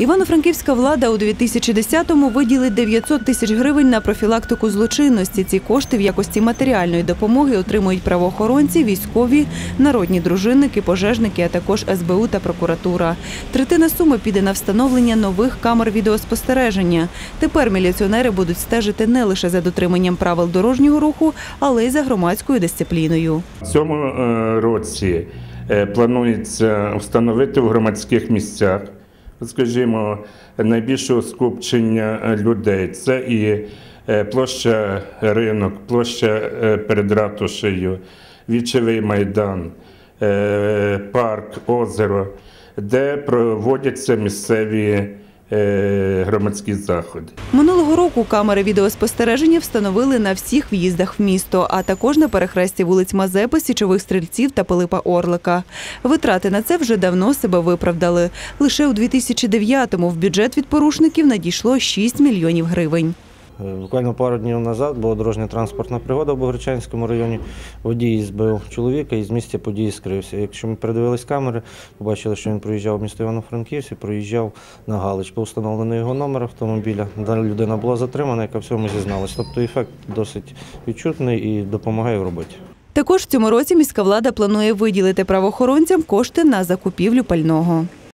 Івано-Франківська влада у 2010-му виділить 900 тисяч гривень на профілактику злочинності. Ці кошти в якості матеріальної допомоги отримують правоохоронці, військові, народні дружинники, пожежники, а також СБУ та прокуратура. Третина суми піде на встановлення нових камер відеоспостереження. Тепер міліціонери будуть стежити не лише за дотриманням правил дорожнього руху, але й за громадською дисципліною. В цьому е, році е, планується встановити в громадських місцях, скажімо, найбільшого скупчення е, людей. Це і е, площа ринок, площа е, перед ратушею, вічевий майдан, парк, озеро, де проводяться місцеві громадські заходи. Минулого року камери відеоспостереження встановили на всіх в'їздах в місто, а також на перехресті вулиць Мазепи, Січових стрільців та Пилипа Орлика. Витрати на це вже давно себе виправдали. Лише у 2009-му в бюджет від порушників надійшло 6 мільйонів гривень. Е, Буквально пару днів назад була дорожня транспортна пригода в Богорчанському районі. Водій збив чоловіка і з місця події скрився. Якщо ми передивились камери, побачили, що він проїжджав місто Івано-Франківськ і проїжджав на Галич. Був встановлений його номер автомобіля. Далі людина була затримана, яка в цьому зізналась. Тобто ефект досить відчутний і допомагає в роботі. Також в цьому році міська влада планує виділити правоохоронцям кошти на закупівлю пального.